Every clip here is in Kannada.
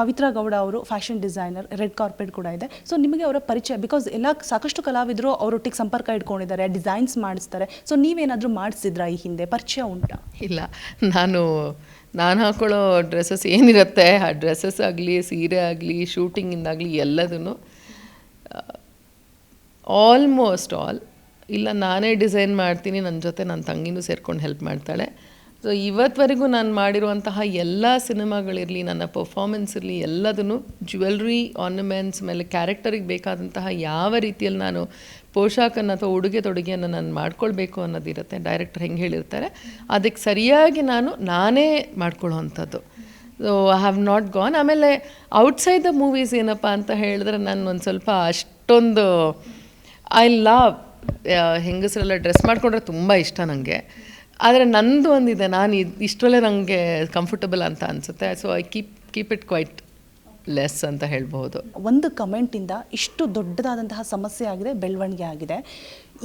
ಪವಿತ್ರ ಗೌಡ ಅವರು ಫ್ಯಾಷನ್ ಡಿಸೈನರ್, ರೆಡ್ ಕಾರ್ಪೆಟ್ ಕೂಡ ಇದೆ. ಸೊ ನಿಮಗೆ ಅವರ ಪರಿಚಯ ಬಿಕಾಸ್ ಎಲ್ಲ ಸಾಕಷ್ಟು ಕಲಾವಿದರು ಅವರೊಟ್ಟಿಗೆ ಸಂಪರ್ಕ ಇಟ್ಕೊಂಡಿದ್ದಾರೆ ಡಿಸೈನ್ಸ್ ಮಾಡಿಸ್ತಾರೆ. ಸೊ ನೀವೇನಾದರೂ ಮಾಡಿಸಿದ್ರಾ ಈ ಹಿಂದೆ? ಪರಿಚಯ ಉಂಟಾ? ಇಲ್ಲ. ನಾನು ನಾನು ಹಾಕೊಳ್ಳೋ ಡ್ರೆಸ್ಸಸ್ ಏನಿರುತ್ತೆ? ಆ ಡ್ರೆಸ್ಸಸ್ ಆಗಲಿ, ಸೀರೆ ಆಗಲಿ ಶೂಟಿಂಗಿಂದಾಗಲಿ ಎಲ್ಲದೂ ಆಲ್ಮೋಸ್ಟ್ ಆಲ್ ಇಲ್ಲ, ನಾನೇ ಡಿಸೈನ್ ಮಾಡ್ತೀನಿ ನನ್ನ ಜೊತೆ ನನ್ನ ತಂಗಿನೂ ಸೇರ್ಕೊಂಡು ಹೆಲ್ಪ್ ಮಾಡ್ತಾಳೆ. ಸೊ ಇವತ್ತವರೆಗೂ ನಾನು ಮಾಡಿರುವಂತಹ ಎಲ್ಲ ಸಿನಿಮಾಗಳಿರಲಿ, ನನ್ನ ಪರ್ಫಾರ್ಮೆನ್ಸ್ ಇರಲಿ, ಎಲ್ಲದನ್ನು ಜ್ಯುವೆಲ್ರಿ ಆರ್ನಮೆಂಟ್ಸ್ ಮೇಲೆ ಕ್ಯಾರೆಕ್ಟರಿಗೆ ಬೇಕಾದಂತಹ ಯಾವ ರೀತಿಯಲ್ಲಿ ನಾನು ಪೋಷಾಕನ್ನು ಅಥವಾ ಉಡುಗೆ ತೊಡುಗೆಯನ್ನು ನಾನು ಮಾಡ್ಕೊಳ್ಬೇಕು ಅನ್ನೋದಿರುತ್ತೆ. ಡೈರೆಕ್ಟರ್ ಹೆಂಗೆ ಹೇಳಿರ್ತಾರೆ, ಅದಕ್ಕೆ ಸರಿಯಾಗಿ ನಾನು ನಾನೇ ಮಾಡ್ಕೊಳ್ಳೋವಂಥದ್ದು. So I have not gone ಆಮೇಲೆ ಔಟ್ಸೈಡ್ ದ ಮೂವೀಸ್ ಏನಪ್ಪ ಅಂತ ಹೇಳಿದ್ರೆ ನಾನು ಒಂದು ಸ್ವಲ್ಪ ಅಷ್ಟೊಂದು ಐ ಲವ್ ಹೆಂಗಸರೆಲ್ಲ ಡ್ರೆಸ್ ಮಾಡಿಕೊಂಡ್ರೆ ತುಂಬ ಇಷ್ಟ ನನಗೆ ಆದರೆ ನಂದು ಒಂದಿದೆ, ನಾನು ಇಷ್ಟರಲ್ಲೇ ನನಗೆ ಕಂಫರ್ಟಬಲ್ ಅಂತ ಅನಿಸುತ್ತೆ. So I keep keep it quite less ಅಂತ ಹೇಳ್ಬೋದು ಒಂದು ಕಮೆಂಟಿಂದ ಇಷ್ಟು ದೊಡ್ಡದಾದಂತಹ ಸಮಸ್ಯೆ ಆಗಿದೆ, ಬೆಳವಣಿಗೆ ಆಗಿದೆ.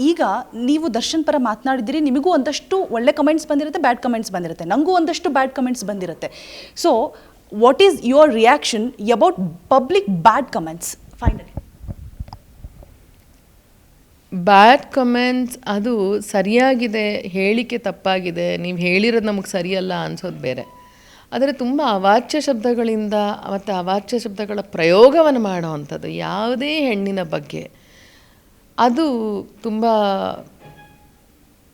ಈಗ ನೀವು ದರ್ಶನ್ ಪರ ಮಾತನಾಡಿದಿರಿ ನಿಮಗೂ ಒಂದಷ್ಟು ಒಳ್ಳೆ ಕಮೆಂಟ್ಸ್ ಬಂದಿರುತ್ತೆ ಬ್ಯಾಡ್ ಕಮೆಂಟ್ಸ್ ಬಂದಿರುತ್ತೆ. ನನಗೂ ಒಂದಷ್ಟು ಬ್ಯಾಡ್ ಕಮೆಂಟ್ಸ್ ಬಂದಿರುತ್ತೆ. So what is your reaction about public bad comments finally bad comments ಅದು ಸರಿಯಾಗಿದೆ, ಹೇಳಿಕೆ ತಪ್ಪಾಗಿದೆ, ನೀವು ಹೇಳಿರೋದು ನಮಗೆ ಸರಿಯಲ್ಲ ಅನ್ಸೋದು ಬೇರೆ. ಆದರೆ ತುಂಬ ಅವಾಚ್ಯ ಶಬ್ದಗಳಿಂದ ಮತ್ತು ಅವಾಚ್ಯ ಶಬ್ದಗಳ ಪ್ರಯೋಗವನ್ನು ಮಾಡೋವಂಥದ್ದು ಯಾವುದೇ ಹೆಣ್ಣಿನ ಬಗ್ಗೆ. ಅದು ತುಂಬ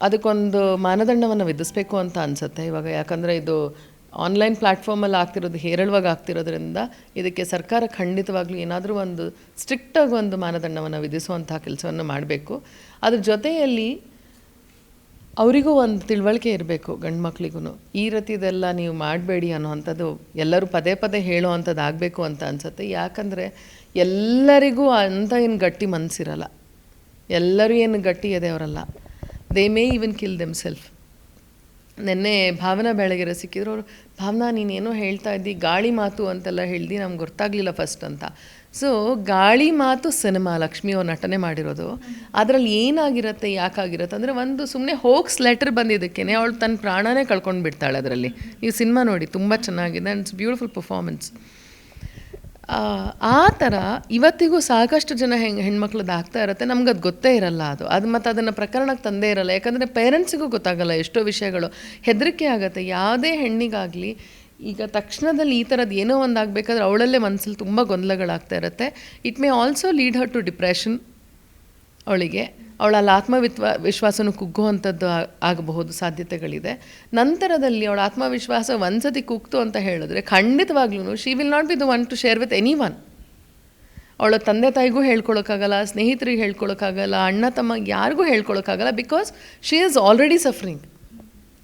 ಅದಕ್ಕೊಂದು ಮಾನದಂಡವನ್ನು ವಿಧಿಸ್ಬೇಕು ಅಂತ ಅನಿಸುತ್ತೆ ಇವಾಗ ಯಾಕಂದರೆ ಇದು ಆನ್ಲೈನ್ ಪ್ಲ್ಯಾಟ್ಫಾರ್ಮಲ್ಲಿ ಆಗ್ತಿರೋದು, ಹೇರಳವಾಗಿ ಆಗ್ತಿರೋದ್ರಿಂದ ಇದಕ್ಕೆ ಸರ್ಕಾರ ಖಂಡಿತವಾಗ್ಲೂ ಏನಾದರೂ ಒಂದು ಸ್ಟ್ರಿಕ್ಟಾಗಿ ಒಂದು ಮಾನದಂಡವನ್ನು ವಿಧಿಸುವಂತಹ ಕೆಲಸವನ್ನು ಮಾಡಬೇಕು. ಅದ್ರ ಜೊತೆಯಲ್ಲಿ ಅವರಿಗೂ ಒಂದು ತಿಳುವಳಿಕೆ ಇರಬೇಕು ಗಂಡು ಮಕ್ಳಿಗೂ ಈ ರೀತಿದೆಲ್ಲ ನೀವು ಮಾಡಬೇಡಿ ಅನ್ನೋವಂಥದ್ದು ಎಲ್ಲರೂ ಪದೇ ಪದೇ ಹೇಳೋ ಅಂಥದ್ದು ಆಗಬೇಕು ಅಂತ ಅನಿಸುತ್ತೆ. ಯಾಕಂದರೆ ಎಲ್ಲರಿಗೂ ಅಂಥ ಏನು ಗಟ್ಟಿ ಮನಸ್ಸಿರಲ್ಲ ಎಲ್ಲರೂ ಏನು ಗಟ್ಟಿ ಇದೆ ಅವರಲ್ಲ they may even kill them self ನಿನ್ನೆ ಭಾವನಾ ಬೆಳಗೆರೆ ಸಿಕ್ಕಿದ್ರು ಅವರು, ಭಾವನಾ ನೀನೇನೋ ಹೇಳ್ತಾ ಇದ್ದಿ, ಗಾಳಿ ಮಾತು ಅಂತೆಲ್ಲ ಹೇಳ್ದು, ನಮ್ಗೆ ಗೊತ್ತಾಗಲಿಲ್ಲ ಫಸ್ಟ್ ಅಂತ. ಸೊ ಗಾಳಿ ಮಾತು ಸಿನಿಮಾ ಲಕ್ಷ್ಮಿ ಅವ್ರು ನಟನೆ ಮಾಡಿರೋದು. ಅದರಲ್ಲಿ ಏನಾಗಿರುತ್ತೆ, ಯಾಕಾಗಿರುತ್ತೆ ಅಂದರೆ ಒಂದು ಸುಮ್ಮನೆ ಹೋಗ್ಸ್ ಲೆಟರ್ ಬಂದಿದ್ದಕ್ಕೇನೆ ಅವಳು ತನ್ನ ಪ್ರಾಣನೇ ಕಳ್ಕೊಂಡು ಬಿಡ್ತಾಳೆ ಅದರಲ್ಲಿ. ನೀವು ಸಿನಿಮಾ ನೋಡಿ, ತುಂಬ ಚೆನ್ನಾಗಿದೆ ಆ್ಯಂಡ್ ಇಟ್ಸ್ ಬ್ಯೂಟಿಫುಲ್ ಪರ್ಫಾರ್ಮೆನ್ಸ್ ಆ ಥರ ಇವತ್ತಿಗೂ ಸಾಕಷ್ಟು ಜನ ಹೆಂಗೆ ಹೆಣ್ಮಕ್ಳದ್ದು ಆಗ್ತಾ ಇರುತ್ತೆ ನಮ್ಗೆ ಅದು ಗೊತ್ತೇ ಇರಲ್ಲ ಅದು. ಅದು ಮತ್ತು ಅದನ್ನು ಪ್ರಕರಣಕ್ಕೆ ತಂದೇ ಇರಲ್ಲ. ಯಾಕಂದರೆ ಪೇರೆಂಟ್ಸಿಗೂ ಗೊತ್ತಾಗಲ್ಲ ಎಷ್ಟೋ ವಿಷಯಗಳು. ಹೆದರಿಕೆ ಆಗುತ್ತೆ. ಯಾವುದೇ ಹೆಣ್ಣಿಗಾಗಲಿ, ಈಗ ತಕ್ಷಣದಲ್ಲಿ ಈ ಥರದ್ದು ಏನೋ ಒಂದು ಆಗಬೇಕಾದ್ರೆ ಅವಳಲ್ಲೇ ಮನಸ್ಸಲ್ಲಿ ತುಂಬ ಗೊಂದಲಗಳಾಗ್ತಾ ಇರುತ್ತೆ. It may also lead her to depression ಅವಳಿಗೆ, ಅವಳಲ್ಲಿ ಆತ್ಮವಿತ್ವ, ವಿಶ್ವಾಸನೂ ಕುಗ್ಗುವಂಥದ್ದು ಆಗಬಹುದು ಸಾಧ್ಯತೆಗಳಿದೆ. ನಂತರದಲ್ಲಿ ಅವಳ ಆತ್ಮವಿಶ್ವಾಸ ಒಂದ್ಸತಿ ಕುಗ್ತು ಅಂತ ಹೇಳಿದ್ರೆ ಖಂಡಿತವಾಗ್ಲೂ she will not be the one to share with anyone ಅವಳ ತಂದೆ ತಾಯಿಗೂ ಹೇಳ್ಕೊಳಕ್ಕಾಗಲ್ಲ, ಸ್ನೇಹಿತರಿಗೆ ಹೇಳ್ಕೊಳೋಕ್ಕಾಗಲ್ಲ, ಅಣ್ಣ ತಮ್ಮ ಯಾರಿಗೂ ಹೇಳ್ಕೊಳೋಕ್ಕಾಗಲ್ಲ because she is already suffering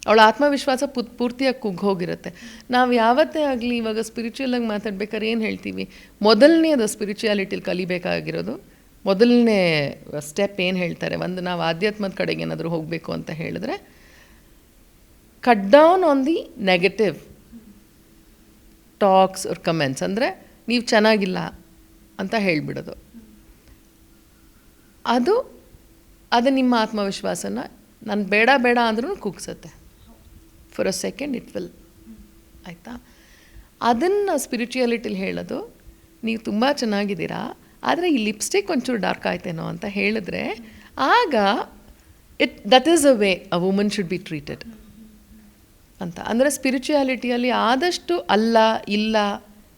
ಅವಳ ಆತ್ಮವಿಶ್ವಾಸ ಪುತ್ ಪೂರ್ತಿಯಾಗಿ ಕುಗ್ಗೋಗಿರುತ್ತೆ. ನಾವು ಯಾವತ್ತೇ ಆಗಲಿ ಇವಾಗ ಸ್ಪಿರಿಚುವಲಾಗಿ ಮಾತಾಡ್ಬೇಕಾದ್ರೆ ಏನು ಹೇಳ್ತೀವಿ? ಮೊದಲನೇದು ಸ್ಪಿರಿಚುಯಾಲಿಟಿಲಿ ಕಲಿಬೇಕಾಗಿರೋದು. ಮೊದಲನೇ ಸ್ಟೆಪ್ ಏನು ಹೇಳ್ತಾರೆ? ಒಂದು ನಾವು ಆಧ್ಯಾತ್ಮದ ಕಡೆಗೆ ಏನಾದರೂ ಹೋಗಬೇಕು ಅಂತ ಹೇಳಿದ್ರೆ cut down on the negative talks ಅವ್ರ ಕಮೆಂಟ್ಸ್ ಅಂದರೆ ನೀವು ಚೆನ್ನಾಗಿಲ್ಲ ಅಂತ ಹೇಳಿಬಿಡೋದು. ಅದು ಅದು ನಿಮ್ಮ ಆತ್ಮವಿಶ್ವಾಸನ ನಾನು ಬೇಡ ಬೇಡ ಅಂದ್ರೂ ಕುಗ್ಸತ್ತೆ. For a second it will ಆಯಿತಾ? ಅದನ್ನು ಸ್ಪಿರಿಚುಯಾಲಿಟಿಲಿ ಹೇಳೋದು, ನೀವು ತುಂಬ ಚೆನ್ನಾಗಿದ್ದೀರಾ? ಆದರೆ ಈ ಲಿಪ್ಸ್ಟಿಕ್ ಒಂಚೂರು ಡಾರ್ಕ್ ಆಯ್ತೇನೋ ಅಂತ ಹೇಳಿದ್ರೆ ಆಗ it that is a way a woman should be treated ಅಂತ. ಅಂದರೆ ಸ್ಪಿರಿಚುಯಾಲಿಟಿಯಲ್ಲಿ ಆದಷ್ಟು ಅಲ್ಲ, ಇಲ್ಲ,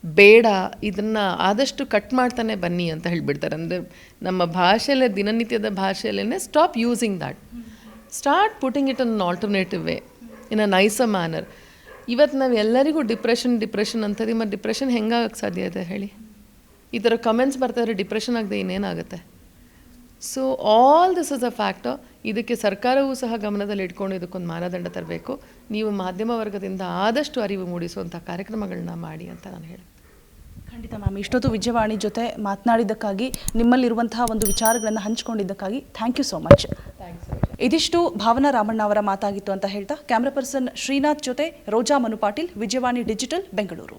ಬೇಡ, ಇದನ್ನು ಆದಷ್ಟು ಕಟ್ ಮಾಡ್ತಾನೆ ಬನ್ನಿ ಅಂತ ಹೇಳಿಬಿಡ್ತಾರೆ. ಅಂದರೆ ನಮ್ಮ ಭಾಷೆಯಲ್ಲೇ, ದಿನನಿತ್ಯದ ಭಾಷೆಯಲ್ಲೇ stop using that start putting it an alternative way in a nice a manner ಇವತ್ತು ನಾವು ಎಲ್ಲರಿಗೂ ಡಿಪ್ರೆಷನ್ ಡಿಪ್ರೆಷನ್ ಅಂತದೀವಿ ಮತ್ತು ಡಿಪ್ರೆಷನ್ ಹೆಂಗಾಗಕ್ಕೆ ಸಾಧ್ಯ ಇದೆ ಹೇಳಿ? ಈ ಥರ ಕಮೆಂಟ್ಸ್ ಬರ್ತಾಯಿದ್ರೆ ಡಿಪ್ರೆಷನ್ ಆಗದೆ ಇನ್ನೇನಾಗುತ್ತೆ? So all this is a factor ಇದಕ್ಕೆ ಸರ್ಕಾರವೂ ಸಹ ಗಮನದಲ್ಲಿ ಇಟ್ಕೊಂಡು ಇದಕ್ಕೊಂದು ಮಾನದಂಡ ತರಬೇಕು. ನೀವು ಮಾಧ್ಯಮ ವರ್ಗದಿಂದ ಆದಷ್ಟು ಅರಿವು ಮೂಡಿಸುವಂಥ ಕಾರ್ಯಕ್ರಮಗಳನ್ನ ಮಾಡಿ ಅಂತ ನಾನು ಹೇಳಿ ಖಂಡಿತ ಮ್ಯಾಮ್. ಇಷ್ಟೊತ್ತು ವಿಜಯವಾಣಿ ಜೊತೆ ಮಾತನಾಡಿದ್ದಕ್ಕಾಗಿ ನಿಮ್ಮಲ್ಲಿರುವಂತಹ ಒಂದು ವಿಚಾರಗಳನ್ನು ಹಂಚಿಕೊಂಡಿದ್ದಕ್ಕಾಗಿ ಥ್ಯಾಂಕ್ ಯು ಸೋ ಮಚ್ ಇದಿಷ್ಟು ಭಾವನಾ ರಾಮಣ್ಣ ಅವರ ಮಾತಾಗಿತ್ತು ಅಂತ ಹೇಳ್ತಾ ಕ್ಯಾಮ್ರಾ ಪರ್ಸನ್ ಶ್ರೀನಾಥ್ ಜೊತೆ ರೋಜಾ ಮನು ಪಾಟೀಲ್ ವಿಜಯವಾಣಿ ಡಿಜಿಟಲ್ ಬೆಂಗಳೂರು.